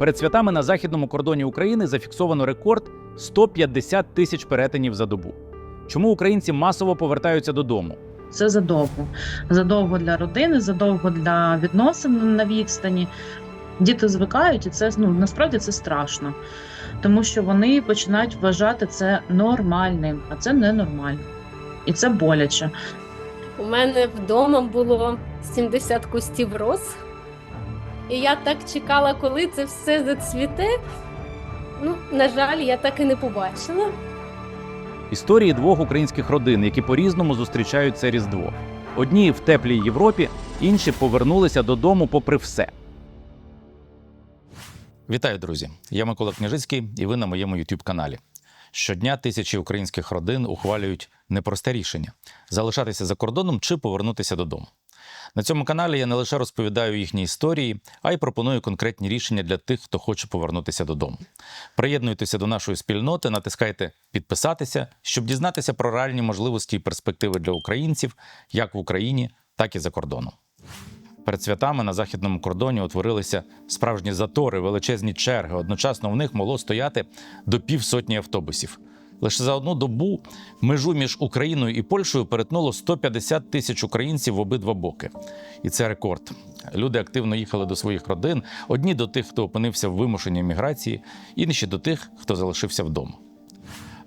Перед святами на західному кордоні України зафіксовано рекорд 150 тисяч перетинів за добу. Чому українці масово повертаються додому? Це задовго. Задовго для родини, задовго для відносин на відстані. Діти звикають, і це ну насправді це страшно, тому що вони починають вважати це нормальним, а це ненормально. І це боляче. У мене вдома було 70 кустів роз. І я так чекала, коли це все зацвіте. Ну, на жаль, я так і не побачила. Історії двох українських родин, які по-різному зустрічають це Різдво. Одні в теплій Європі, інші повернулися додому попри все. Вітаю, друзі! Я Микола Княжицький, і ви на моєму youtube каналі. Щодня тисячі українських родин ухвалюють непросте рішення залишатися за кордоном чи повернутися додому. На цьому каналі я не лише розповідаю їхні історії, а й пропоную конкретні рішення для тих, хто хоче повернутися додому. Приєднуйтеся до нашої спільноти, натискайте підписатися, щоб дізнатися про реальні можливості і перспективи для українців як в Україні, так і за кордоном. Перед святами на західному кордоні утворилися справжні затори, величезні черги. Одночасно в них могло стояти до півсотні автобусів. Лише за одну добу межу між Україною і Польщею перетнуло 150 тисяч українців в обидва боки. І це рекорд. Люди активно їхали до своїх родин, одні до тих, хто опинився в вимушеній міграції, інші до тих, хто залишився вдома.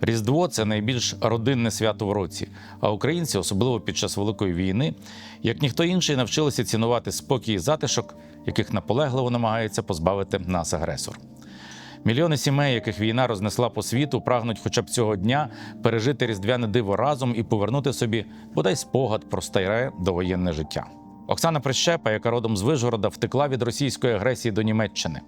Різдво це найбільш родинне свято в році. А українці, особливо під час великої війни, як ніхто інший, навчилися цінувати спокій і затишок, яких наполегливо намагається позбавити нас агресор. Мільйони сімей, яких війна рознесла по світу, прагнуть хоча б цього дня пережити різдвяне диво разом і повернути собі бодай спогад про старе довоєнне життя. Оксана Прищепа, яка родом з Вижгорода, втекла від російської агресії до Німеччини.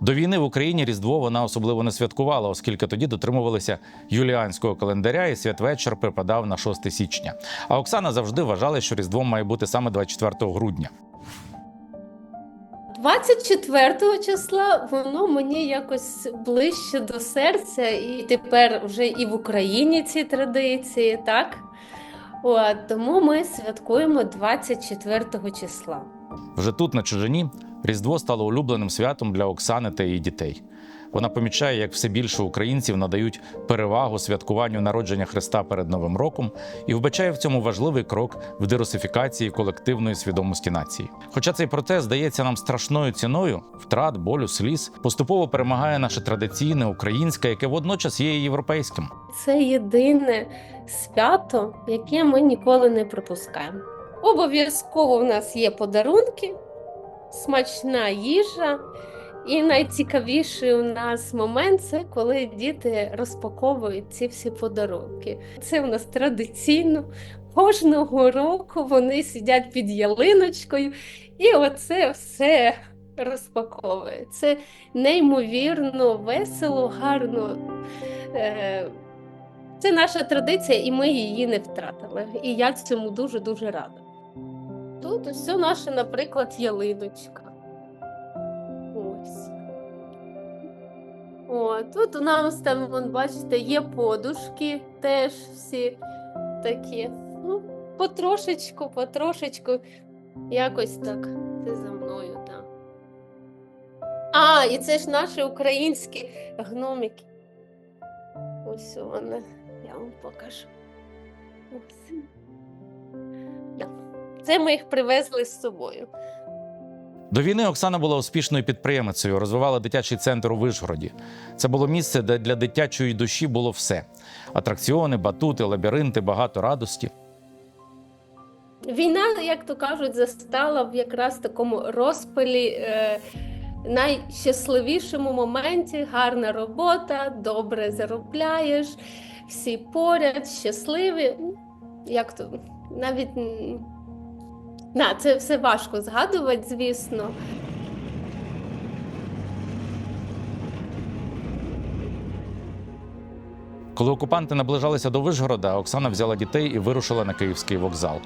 До війни в Україні Різдво вона особливо не святкувала, оскільки тоді дотримувалися юліанського календаря, і святвечір припадав на 6 січня. А Оксана завжди вважала, що Різдво має бути саме 24 грудня. 24 числа воно мені якось ближче до серця, і тепер вже і в Україні ці традиції, так? От, тому ми святкуємо 24 числа. Вже тут, на чужині, Різдво стало улюбленим святом для Оксани та її дітей. Вона помічає, як все більше українців надають перевагу святкуванню народження Христа перед Новим роком і вбачає в цьому важливий крок в дерусифікації колективної свідомості нації. Хоча цей процес здається нам страшною ціною втрат, болю, сліз, поступово перемагає наше традиційне українське, яке водночас є європейським. Це єдине свято, яке ми ніколи не пропускаємо. Обов'язково в нас є подарунки, смачна їжа. І найцікавіший у нас момент це коли діти розпаковують ці всі подарунки. Це в нас традиційно. Кожного року вони сидять під ялиночкою, і оце все розпаковують. Це неймовірно весело, гарно. Е, Це наша традиція, і ми її не втратили. І я цьому дуже дуже рада. Тут ось наша, наприклад, ялиночка. О, тут у нас там, вон, бачите, є подушки теж всі такі. Ну, потрошечку, потрошечку. Якось так. Ти за мною, так. А, і це ж наші українські гномики. Ось вони, я вам покажу. Ось. Да. Це ми їх привезли з собою. До війни Оксана була успішною підприємицею, розвивала дитячий центр у Вишгороді. Це було місце, де для дитячої душі було все: атракціони, батути, лабіринти, багато радості. Війна, як то кажуть, застала в якраз такому розпалі. Е, найщасливішому моменті гарна робота, добре заробляєш, всі поряд, щасливі. Ну, Як то навіть на, це все важко згадувати, звісно. Коли окупанти наближалися до Вишгорода, Оксана взяла дітей і вирушила на київський вокзал.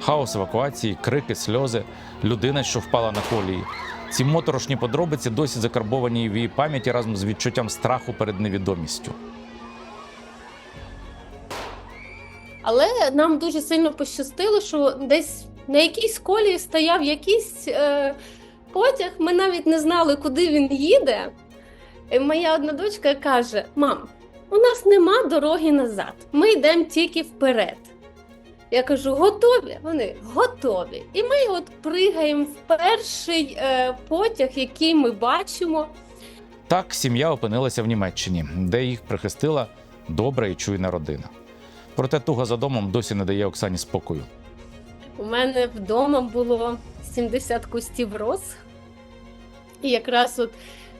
Хаос евакуації, крики, сльози, людина, що впала на колії. Ці моторошні подробиці досі закарбовані в її пам'яті разом з відчуттям страху перед невідомістю. Але нам дуже сильно пощастило, що десь на якійсь колії стояв якийсь е, потяг, ми навіть не знали, куди він їде. І моя одна дочка каже: Мам, у нас нема дороги назад, ми йдемо тільки вперед. Я кажу, готові? Вони готові. І ми от пригаємо в перший е, потяг, який ми бачимо. Так сім'я опинилася в Німеччині, де їх прихистила добра і чуйна родина. Проте туга за домом досі не дає Оксані спокою. У мене вдома було 70 кустів роз. І якраз от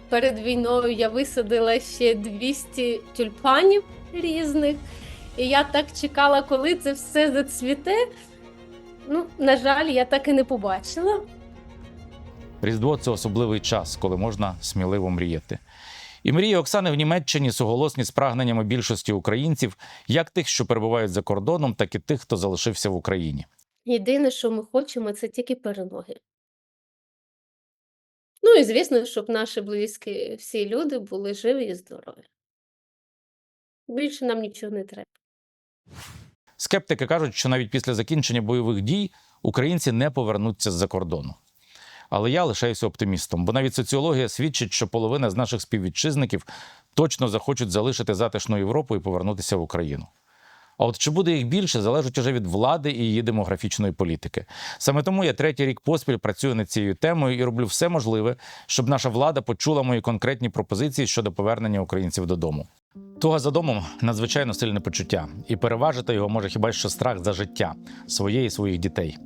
перед війною я висадила ще 200 тюльпанів різних. І я так чекала, коли це все зацвіте. Ну, на жаль, я так і не побачила. Різдво це особливий час, коли можна сміливо мріяти. І мрії Оксани в Німеччині суголосні з прагненнями більшості українців, як тих, що перебувають за кордоном, так і тих, хто залишився в Україні. Єдине, що ми хочемо, це тільки перемоги. Ну і звісно, щоб наші близькі всі люди були живі і здорові. Більше нам нічого не треба. Скептики кажуть, що навіть після закінчення бойових дій українці не повернуться з-за кордону. Але я лишаюся оптимістом, бо навіть соціологія свідчить, що половина з наших співвітчизників точно захочуть залишити затишну Європу і повернутися в Україну. А от чи буде їх більше, залежить уже від влади і її демографічної політики. Саме тому я третій рік поспіль працюю над цією темою і роблю все можливе, щоб наша влада почула мої конкретні пропозиції щодо повернення українців додому. Туга за домом надзвичайно сильне почуття, і переважити його може хіба що страх за життя своє і своїх дітей.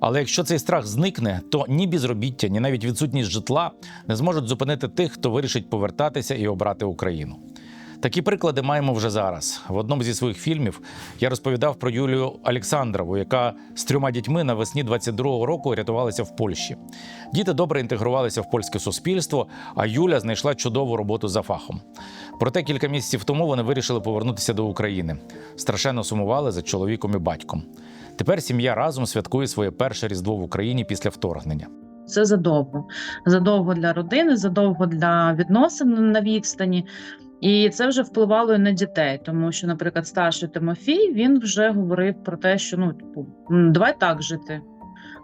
Але якщо цей страх зникне, то ні безробіття, ні навіть відсутність житла не зможуть зупинити тих, хто вирішить повертатися і обрати Україну. Такі приклади маємо вже зараз. В одному зі своїх фільмів я розповідав про Юлію Олександрову, яка з трьома дітьми навесні 22-го року рятувалася в Польщі. Діти добре інтегрувалися в польське суспільство, а Юля знайшла чудову роботу за фахом. Проте кілька місяців тому вони вирішили повернутися до України. Страшенно сумували за чоловіком і батьком. Тепер сім'я разом святкує своє перше різдво в Україні після вторгнення. Це задовго. Задовго для родини, задовго для відносин на відстані. І це вже впливало і на дітей, тому що, наприклад, старший Тимофій він вже говорив про те, що ну типу, давай так жити.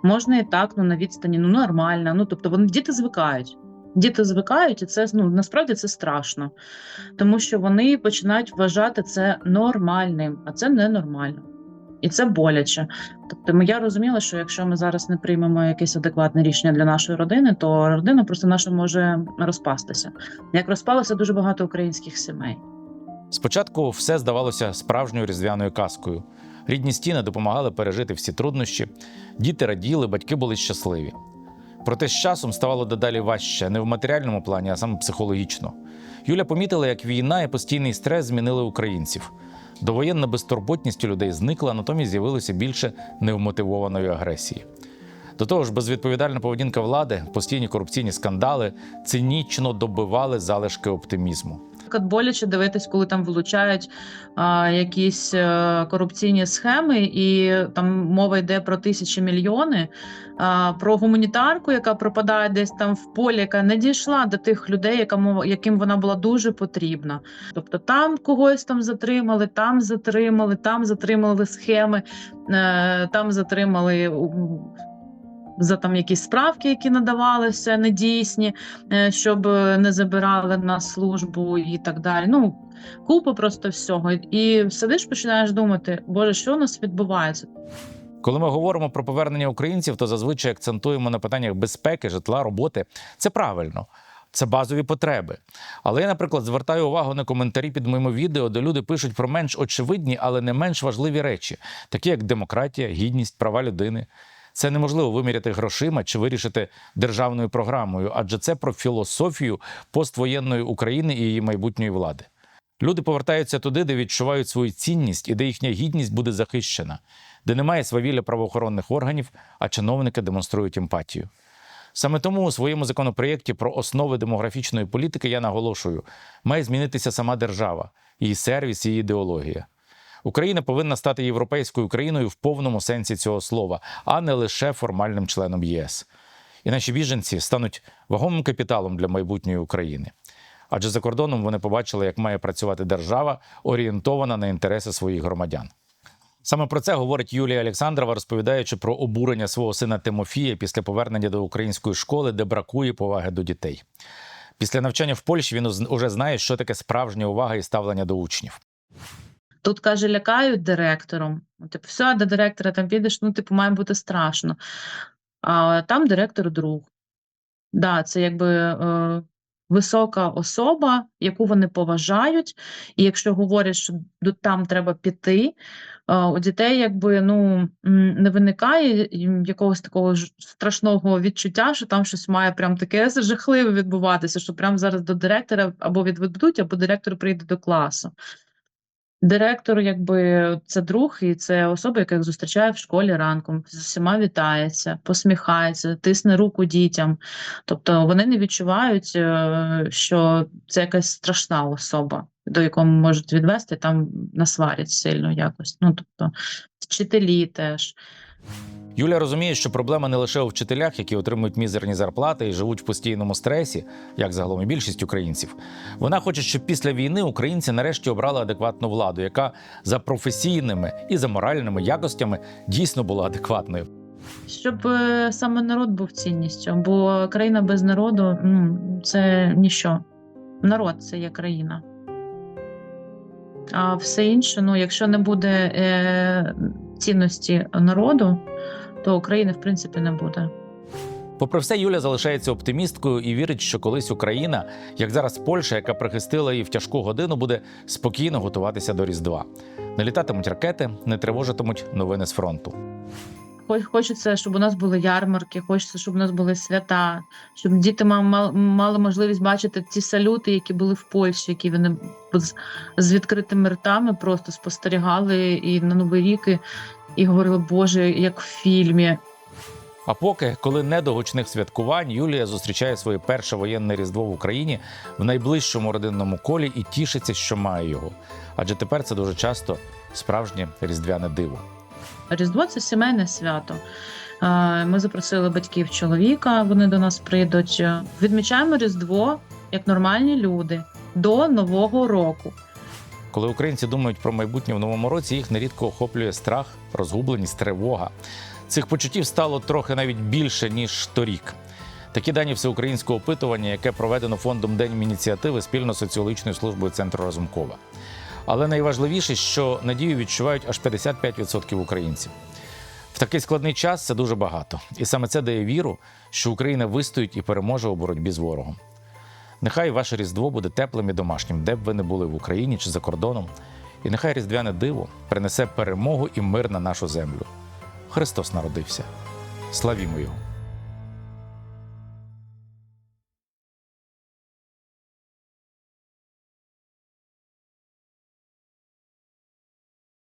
Можна і так, ну на відстані, ну нормально. Ну тобто вони діти звикають. Діти звикають, і це ну насправді це страшно, тому що вони починають вважати це нормальним, а це ненормально. І це боляче. Тобто, я розуміла, що якщо ми зараз не приймемо якесь адекватне рішення для нашої родини, то родина просто наша може розпастися. Як розпалося дуже багато українських сімей. Спочатку все здавалося справжньою різдвяною казкою. Рідні стіни допомагали пережити всі труднощі, діти раділи, батьки були щасливі. Проте з часом ставало дедалі важче не в матеріальному плані, а саме психологічно. Юля помітила, як війна і постійний стрес змінили українців. Довоєнна безтурботність у людей зникла, натомість з'явилося більше невмотивованої агресії. До того ж, безвідповідальна поведінка влади, постійні корупційні скандали цинічно добивали залишки оптимізму. Наприклад, боляче дивитись, коли там вилучають а, якісь е, корупційні схеми, і там мова йде про тисячі мільйони, а, про гуманітарку, яка пропадає десь там в полі, яка не дійшла до тих людей, яка яким вона була дуже потрібна. Тобто там когось там затримали, там затримали, там затримали схеми, е, там затримали. За там якісь справки, які надавалися, недійсні, е, щоб е, не забирали на службу і так далі. Ну, купа просто всього. І сидиш, починаєш думати, Боже, що у нас відбувається? Коли ми говоримо про повернення українців, то зазвичай акцентуємо на питаннях безпеки, житла, роботи. Це правильно. Це базові потреби. Але я, наприклад, звертаю увагу на коментарі під моїми відео, де люди пишуть про менш очевидні, але не менш важливі речі, такі як демократія, гідність, права людини. Це неможливо виміряти грошима чи вирішити державною програмою, адже це про філософію поствоєнної України і її майбутньої влади. Люди повертаються туди, де відчувають свою цінність і де їхня гідність буде захищена, де немає свавілля правоохоронних органів, а чиновники демонструють емпатію. Саме тому у своєму законопроєкті про основи демографічної політики я наголошую, має змінитися сама держава, її сервіс, її ідеологія. Україна повинна стати європейською країною в повному сенсі цього слова, а не лише формальним членом ЄС. І наші біженці стануть вагомим капіталом для майбутньої України. Адже за кордоном вони побачили, як має працювати держава, орієнтована на інтереси своїх громадян. Саме про це говорить Юлія Олександрова, розповідаючи про обурення свого сина Тимофія після повернення до української школи, де бракує поваги до дітей. Після навчання в Польщі він уже знає, що таке справжня увага і ставлення до учнів. Тут каже, лякають директором. Ну, Типу, все, до директора там підеш, ну, типу, має бути страшно. А там директор друг. Да, це якби е, висока особа, яку вони поважають. І якщо говорять, що там треба піти, е, у дітей якби ну не виникає якогось такого страшного відчуття, що там щось має прям таке жахливе відбуватися, що прям зараз до директора або відведуть, або директор прийде до класу. Директор, якби це друг, і це особа, яка їх зустрічає в школі ранком, з усіма вітається, посміхається, тисне руку дітям. Тобто вони не відчувають, е, що це якась страшна особа, до якої можуть відвести, там насварять сильно якось. Ну тобто вчителі теж. Юля розуміє, що проблема не лише у вчителях, які отримують мізерні зарплати і живуть в постійному стресі, як загалом і більшість українців. Вона хоче, щоб після війни українці нарешті обрали адекватну владу, яка за професійними і за моральними якостями дійсно була адекватною. Щоб е, саме народ був цінністю, бо країна без народу це ніщо. Народ це є країна. А все інше, ну, якщо не буде е, цінності народу, то України в принципі не буде. Попри все, Юля залишається оптимісткою і вірить, що колись Україна, як зараз Польща, яка прихистила її в тяжку годину, буде спокійно готуватися до Різдва. Не літатимуть ракети, не тривожитимуть новини з фронту. Хочеться, щоб у нас були ярмарки, хочеться, щоб у нас були свята, щоб діти ма- ма- мали можливість бачити ті салюти, які були в Польщі, які вони з відкритими ртами просто спостерігали і на Новий рік і, і говорили, Боже, як в фільмі. А поки, коли не до гучних святкувань, Юлія зустрічає своє перше воєнне різдво в Україні в найближчому родинному колі і тішиться, що має його. Адже тепер це дуже часто справжнє різдвяне диво. Різдво це сімейне свято. Ми запросили батьків чоловіка, вони до нас прийдуть. Відмічаємо Різдво як нормальні люди до Нового року. Коли українці думають про майбутнє в новому році, їх нерідко охоплює страх, розгубленість, тривога. Цих почуттів стало трохи навіть більше ніж торік. Такі дані всеукраїнського опитування, яке проведено фондом День ініціативи спільно з соціологічною службою центру Разумкова. Але найважливіше, що надію відчувають аж 55% українців. В такий складний час це дуже багато, і саме це дає віру, що Україна вистоїть і переможе у боротьбі з ворогом. Нехай ваше Різдво буде теплим і домашнім, де б ви не були в Україні чи за кордоном. І нехай різдвяне диво принесе перемогу і мир на нашу землю. Христос народився. Славімо Його!